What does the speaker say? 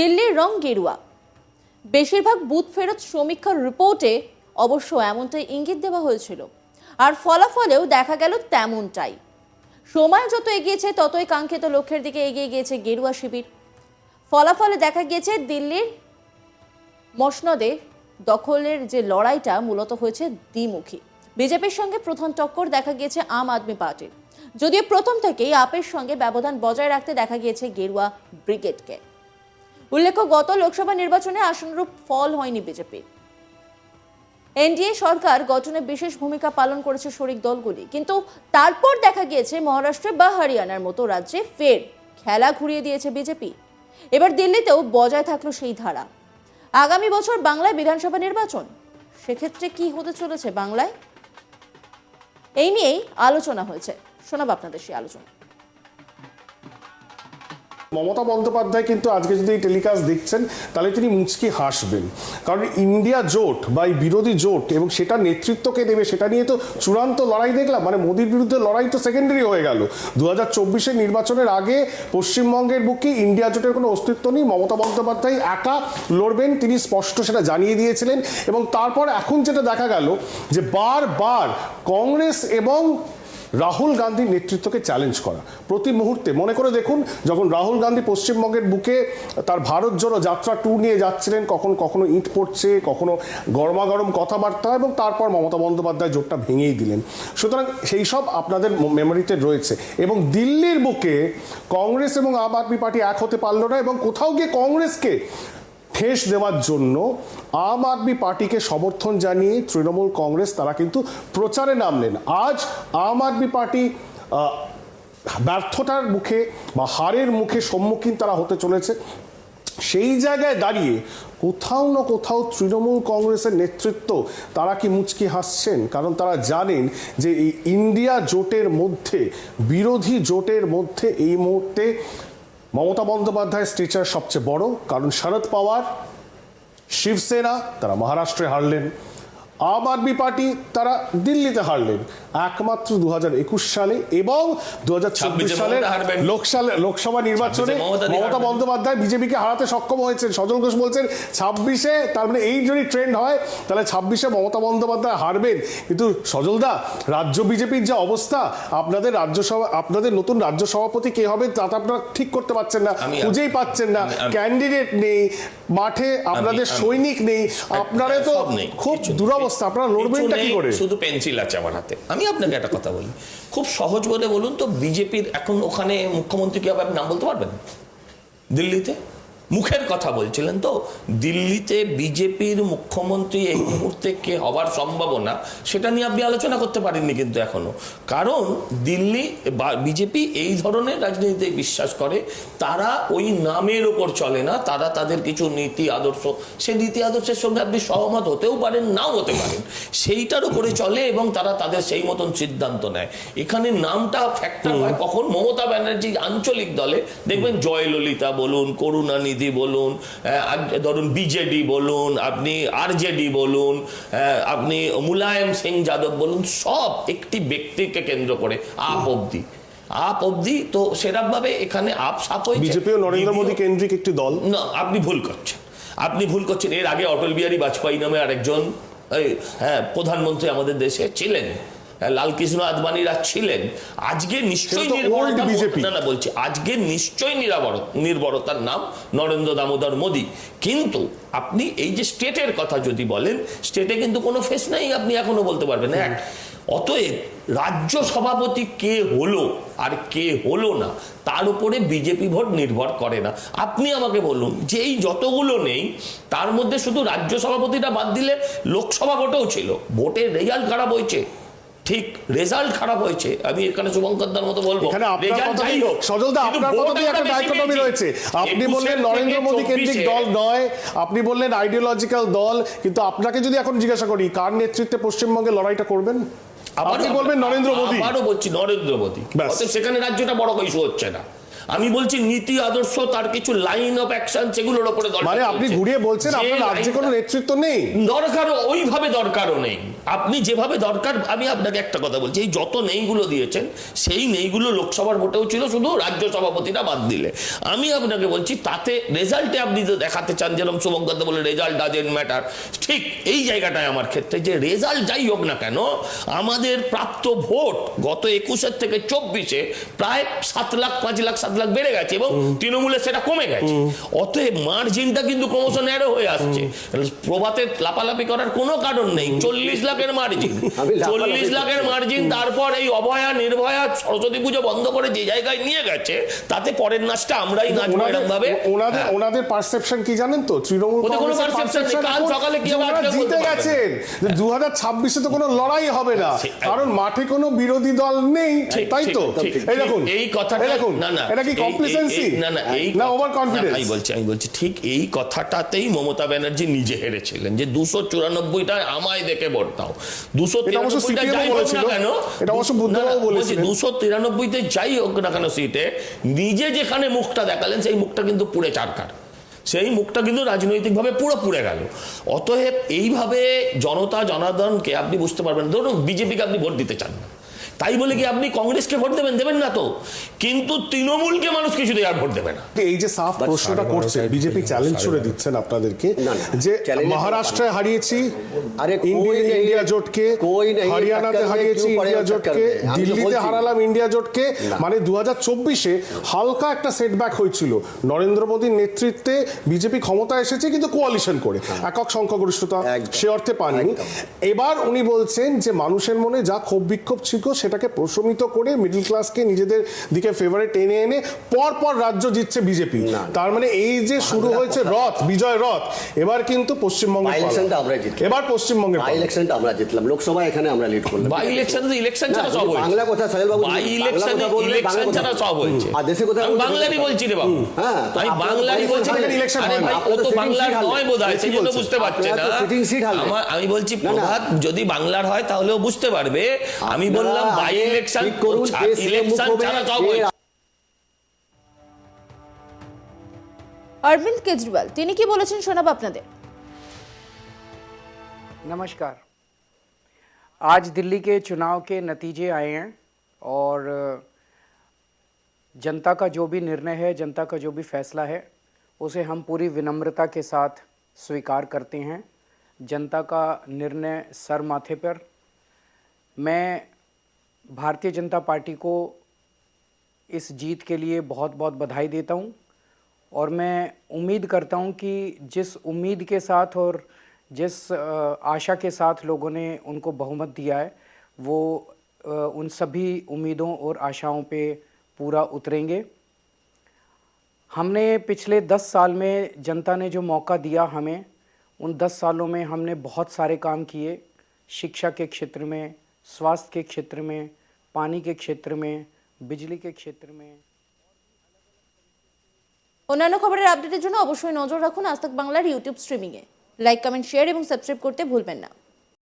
দিল্লির রং গেরুয়া। বেশিরভাগ বুথ ফেরত সমীক্ষার রিপোর্টে অবশ্য এমনটাই ইঙ্গিত দেওয়া হয়েছিল। আর ফলাফলেও দেখা গেল তেমনটাই। সময় যত এগিয়েছে, ততই কাঙ্ক্ষিত লক্ষ্যের দিকে এগিয়ে গিয়েছে গেরুয়া শিবির। ফলাফলে দেখা গিয়েছে দিল্লির মসনদে দখলের যে লড়াইটা মূলত হয়েছে দ্বিমুখী। বিজেপির সঙ্গে প্রথম টক্কর দেখা গিয়েছে আম আদমি পার্টির। যদিও প্রথম থেকেই আপের সঙ্গে ব্যবধান বজায় রাখতে দেখা গিয়েছে গেরুয়া ব্রিগেডকে। উল্লেখ্য, গত লোকসভা নির্বাচনে আসনরূপ ফল হয়নি বিজেপির এনডিএ সরকার গঠনে বিশেষ ভূমিকা পালন করেছে শরিক দলগুলি। কিন্তু তারপর দেখা গিয়েছে, মহারাষ্ট্র বা হরিয়ানার মতো রাজ্যে ফের খেলা ঘুরিয়ে দিয়েছে বিজেপি। এবার দিল্লিতেও বজায় থাকল সেই ধারা। আগামী বছর বাংলায় বিধানসভা নির্বাচন। সেক্ষেত্রে কি হতে চলেছে বাংলায়? এই নিয়েই আলোচনা হয়েছে। শোনাব আপনাদের সেই আলোচনা। মমতা বন্দ্যোপাধ্যায় কিন্তু আজকে যদি এই টেলিকাস্ট দেখছেন, তাহলে তিনি মুচকি হাসবেন। কারণ ইন্ডিয়া জোট বা এই বিরোধী জোট এবং সেটা নেতৃত্বকে দেবে, সেটা নিয়ে তো চূড়ান্ত লড়াই দেখলাম। মানে মোদীর বিরুদ্ধে লড়াই তো সেকেন্ডারি হয়ে গেল। দু হাজার নির্বাচনের আগে পশ্চিমবঙ্গের বুকে ইন্ডিয়া জোটের কোনো অস্তিত্ব নেই। মমতা বন্দ্যোপাধ্যায় একা লড়বেন, তিনি স্পষ্ট সেটা জানিয়ে দিয়েছিলেন। এবং তারপর এখন যেটা দেখা গেল যে বারবার কংগ্রেস এবং রাহুল গান্ধীর নেতৃত্বকে চ্যালেঞ্জ করা। প্রতি মুহূর্তে মনে করে দেখুন, যখন রাহুল গান্ধী পশ্চিমবঙ্গের বুকে তার ভারত জোড়ো যাত্রা ট্যুর নিয়ে যাচ্ছিলেন, কখন কখনো ইট পড়ছে, কখনো গরমাগরম কথাবার্তা এবং তারপর মমতা বন্দ্যোপাধ্যায় জোটটা ভেঙেই দিলেন। সুতরাং সেই সব আপনাদের মেমোরিতে রয়েছে এবং দিল্লির বুকে কংগ্রেস এবং আম আদমি পার্টি এক হতে পারল না এবং কোথাও গিয়ে কংগ্রেসকে ঠেস দেওয়ার জন্য আম আদমি পার্টিকে সমর্থন জানিয়ে তৃণমূল কংগ্রেস তারা কিন্তু প্রচারে নামলেন। আজ আম আদমি পার্টি ব্যর্থতার মুখে বা হারের মুখে সম্মুখীন তারা হতে চলেছে। সেই জায়গায় দাঁড়িয়ে কোথাও না কোথাও তৃণমূল কংগ্রেসের নেতৃত্ব তারা কি মুচকি হাসছেন? কারণ তারা জানেন যে এই ইন্ডিয়া জোটের মধ্যে, বিরোধী জোটের মধ্যে এই মুহূর্তে মমতা বন্দ্যোপাধ্যায় স্ট্রেচার সবচেয়ে বড় কারণ শরদ পাওয়ার শিবসেনা তারা মহারাষ্ট্রে হারলেন। আম আদমি পার্টি তারা দিল্লিতে হারলেন। একমাত্র দু হাজার একুশ সালে এবং দু হাজার চব্বিশ 26 এ সালের লোকসভা নির্বাচনে মমতা বন্দ্যোপাধ্যায় বিজেপিকে হারাতে সক্ষম হয়েছেন। সজল ঘোষ বলছেন ছাব্বিশে তার মানে এই যদি ট্রেন্ড হয় তাহলে ছাব্বিশে মমতা বন্দ্যোপাধ্যায় হারবেন। কিন্তু সজলদা রাজ্য বিজেপির যে অবস্থা আপনাদের রাজ্যসভা আপনাদের নতুন রাজ্য সভাপতি কে হবে তা তো আপনারা ঠিক করতে পারছেন না খুঁজেই পাচ্ছেন না। ক্যান্ডিডেট নেই মাঠে আপনাদের সৈনিক নেই। আপনারা তো খুব কিছু দুরবস্থা আপনারা লড়বেনটা কি করে? শুধু পেন্সিল আছে আমার হাতে। আমি আপনাকে একটা কথা বলি। খুব সহজ বলে বলুন তো বিজেপির এখন ওখানে মুখ্যমন্ত্রী কি হবে আপনি নাম বলতে পারবেন? দিল্লিতে? মুখের কথা বলছিলেন তো দিল্লিতে বিজেপির মুখ্যমন্ত্রী এই মুহূর্তে কে হবার সম্ভাবনা সেটা নিয়ে আপনি আলোচনা করতে পারেননি কিন্তু এখনও। কারণ দিল্লি বিজেপি এই ধরনের রাজনীতিতে বিশ্বাস করে তারা ওই নামের ওপর চলে না তারা তাদের কিছু নীতি আদর্শ সেই নীতি আদর্শের সঙ্গে আপনি সহমত হতেও পারেন নাও হতে পারেন সেইটার উপরে চলে এবং তারা তাদের সেই মতন সিদ্ধান্ত নেয়। এখানে নামটা ফ্যাক্টর হয় কখন? মমতা ব্যানার্জি আঞ্চলিক দলে দেখবেন জয়ললিতা বলুন করুণানিধি বলুন ধরুন বিজেডি বলুন আপনি আরজেডি বলুন আপনি মুলায়ম সিং যাদব বলুন সব একটি ব্যক্তিকে কেন্দ্র করে আপ অব্দি আপ অব্দি তো সেরকম ভাবে এখানে আপ সাপ হয়েছে। বিজেপি ও নরেন্দ্র মোদী কেন্দ্রিক একটি দল। না আপনি ভুল করছেন। আপনি ভুল করছেন। এর আগে অটল বিহারী বাজপেয়ী নামে আরেকজন হ্যাঁ প্রধানমন্ত্রী আমাদের দেশে ছিলেন। লালকৃষ্ণ আদবানিরা ছিলেন আজকে নিশ্চয়ই না না বলছি আজকে নিশ্চয়ই নিরাবর নির্ভরতার নাম নরেন্দ্র দামোদর মোদী। কিন্তু আপনি এই যে স্টেটের কথা যদি বলেন স্টেটে কিন্তু কোনো ফেস নাই আপনি এখনও বলতে পারবেন। এক অতএব রাজ্য সভাপতি কে হলো আর কে হলো না তার উপরে বিজেপি ভোট নির্ভর করে না। আপনি আমাকে বলুন যে এই যতগুলো নেই তার মধ্যে শুধু রাজ্য সভাপতিটা বাদ দিলে লোকসভা ভোটেও ছিল। ভোটের রেজাল্ট খারাপ হয়েছে। ঠিক রেজাল্ট খারাপ হয়েছে আমি এখানে শুভঙ্কর দার মতো বলব। সজলদা আপনার কথাতেই একটা ডাইকোটমি রয়েছে। আপনি বললেন নরেন্দ্র মোদী কেন্দ্রিক দল নয় আপনি বললেন আইডিওলজিক্যাল দল কিন্তু আপনাকে যদি এখন জিজ্ঞাসা করি কার নেতৃত্বে পশ্চিমবঙ্গে লড়াইটা করবেন? আপনি বলবেন নরেন্দ্র মোদী। আবারও বলছি নরেন্দ্র মোদী। সেখানে রাজ্যটা বড় কিছু হচ্ছে না। আমি বলছি নীতি আদর্শ তার কিছু লাইন অফ অ্যাকশন সেগুলোর উপরে দরকার মানে আপনি ঘুরিয়ে বলছেন আপনার রাজ্যে কোনো নেতৃত্ব নেই? দরকারও ওইভাবে দরকারও নেই। আপনি যেভাবে দরকার আমি আপনাকে একটা কথা বলছি এই যত নেইগুলো দিয়েছেন সেই নেইগুলো লোকসভার ভোটেও ছিল শুধু রাজ্য সভাপতিরা বাদ দিলে। আমি আপনাকে বলছি তাতে রেজাল্টে আপনি যে দেখাতে চান যেরকম শুভঙ্কর বলে রেজাল্ট ডাজেন্ট ম্যাটার ঠিক এই জায়গাটায় আমার ক্ষেত্রে যে রেজাল্ট যাই হোক না কেন আমাদের প্রাপ্ত ভোট গত একুশের থেকে চব্বিশে প্রায় সাত লাখ পাঁচ লাখ সাত লাখ বেড়ে গেছে এবং তৃণমূলের সেটা কমে গেছে। অতএব মার্জিনটা কিন্তু ক্রমশ ন্যারো হয়ে আসছে। প্রভাতে লাপালাপি করার কোনো কারণ নেই। চল্লিশ লাখের মার্জিন চল্লিশ লাখের মার্জিন তারপর এই অভয়া নির্ভয়া সরস্বতী পুজো বন্ধ করে যে জায়গায় নিয়ে গেছে তাতে পরের নাচটা আমরাই নাচবো এরকম ভাবে ওনাদের ওনাদের পারসেপশন কি জানেন তো? তৃণমূল। কাল সকালে কি জিতে গেছেন। দু হাজার ছাব্বিশে তো কোনো লড়াই হবে না। কারণ মাঠে কোনো বিরোধী দল নেই। তাই তো? এই দেখুন। এই কথাটা দেখুন। না না। এটা কি কমপ্লিসেন্সি না না এই না ওভার কনফিডেন্স আমি বলছি আমি বলছি ঠিক এই কথাটাতেই মমতা ব্যানার্জি নিজে হেরেছিলেন যে দুশো চুরানব্বইটা আমায় দেখে ভোট দাও দুশো তিরানব্বইটা যাই হোক না বলেছিল। কেন এটা অবশ্য বুদ্ধবাবু বলেছিলেন। দুশো তিরানব্বইতে যাই হোক না কেন সিটে নিজে যেখানে মুখটা দেখালেন সেই মুখটা কিন্তু পুড়ে চারকার সেই মুখটা কিন্তু রাজনৈতিকভাবে পুরো পুড়ে গেল অতএব এইভাবে জনতা জনার্দনকে আপনি বুঝতে পারবেন। ধরুন বিজেপিকে আপনি ভোট দিতে চান না তাই বলে কি আপনি কংগ্রেসকে ভোট দেবেন? দেবেন না তো। কিন্তু তৃণমূলকে মানুষ কিছুতেই আর ভোট দেবে না। এই যে সাফ প্রশ্নটা করছে বিজেপি চ্যালেঞ্জ ছুড়ে দিচ্ছেন আপনাদেরকে যে মহারাষ্ট্রে হারিয়েছি আরে ইন্ডিয়া জোটকে হরিয়ানাতে হারিয়েছি ইন্ডিয়া জোটকে দিল্লিতে হারালাম ইন্ডিয়া জোটকে। মানে দু চব্বিশে হালকা একটা সেটব্যাক হয়েছিল। নরেন্দ্র মোদীর নেতৃত্বে বিজেপি ক্ষমতা এসেছে কিন্তু কোয়ালিশন করে। হ্যাঁ। একক সংখ্যাগরিষ্ঠতা সে অর্থে পাননি। এবার উনি বলছেন যে মানুষের মনে যা ক্ষোভ বিক্ষোভ ছিল সে সেটাকে প্রশমিত করে মিডল ক্লাসকে নিজেদের দিকে ফেভারে টেনে এনে পর পর রাজ্য জিতছে বিজেপি তার মানে এই যে শুরু হয়েছে রথ বিজয় রথ এবার কিন্তু পশ্চিমবঙ্গের ইলেকশনটা আমরা জিতলাম। এবার পশ্চিমবঙ্গের বাই ইলেকশনটা আমরা জিতলাম। লোকসভা এখানে আমরা লিড করলাম। বাই ইলেকশন তো ইলেকশন ছাড়া সব হয়েছে। বাংলা কথা সাহেব বাবু বাই ইলেকশন ইলেকশন ছাড়া সব হয়েছে। আর দেশে বাংলারই বলছি রে বাবু। হ্যাঁ, আমি বাংলারই বলছি হারলেন। হয় না। ও তো বাংলার নয় বোধ হয় কি সেই জন্য বলছেন? বুঝতে পারছে না। আমি বলছি। প্রভাত যদি বাংলার হয় তাহলেও বুঝতে পারবে। আমি বললাম বাই আগে ইলেকশন ঠিক করুন, কে CM ইলেকশন মুখ হবে, ছাড়া সব কে হয়েছে অরবিন্দ কেজরিওয়াল তিনি কি বলেছেন শোনাবো আপনাদের नमस्कार आज दिल्ली के चुनाव के नतीजे आए हैं और जनता का जो भी निर्णय है जनता का जो भी फैसला है उसे हम पूरी विनम्रता के साथ स्वीकार करते हैं जनता का निर्णय सर माथे पर मैं भारतीय जनता पार्टी को इस जीत के लिए बहुत बहुत बधाई देता हूँ और मैं उम्मीद करता हूँ कि जिस उम्मीद के साथ और जिस आशा के साथ लोगों ने उनको बहुमत दिया है, वो उन सभी उम्मीदों और आशाओं पे पूरा उतरेंगे। हमने पिछले दस साल में जनता ने जो मौका दिया हमें, उन दस सालों में हमने बहुत सारे काम किए, शिक्षा के क्षेत्र में, स्वास्थ्य के क्षेत्र में पानी के क्षेत्र में बिजली के क्षेत्र में অন্যান্য খবরের আপডেটের জন্য অবশ্যই নজর রাখুন আজ তাক বাংলার ইউটিউব স্ট্রিমিংয়ে লাইক কমেন্ট শেয়ার এবং সাবস্ক্রাইব করতে ভুলবেন না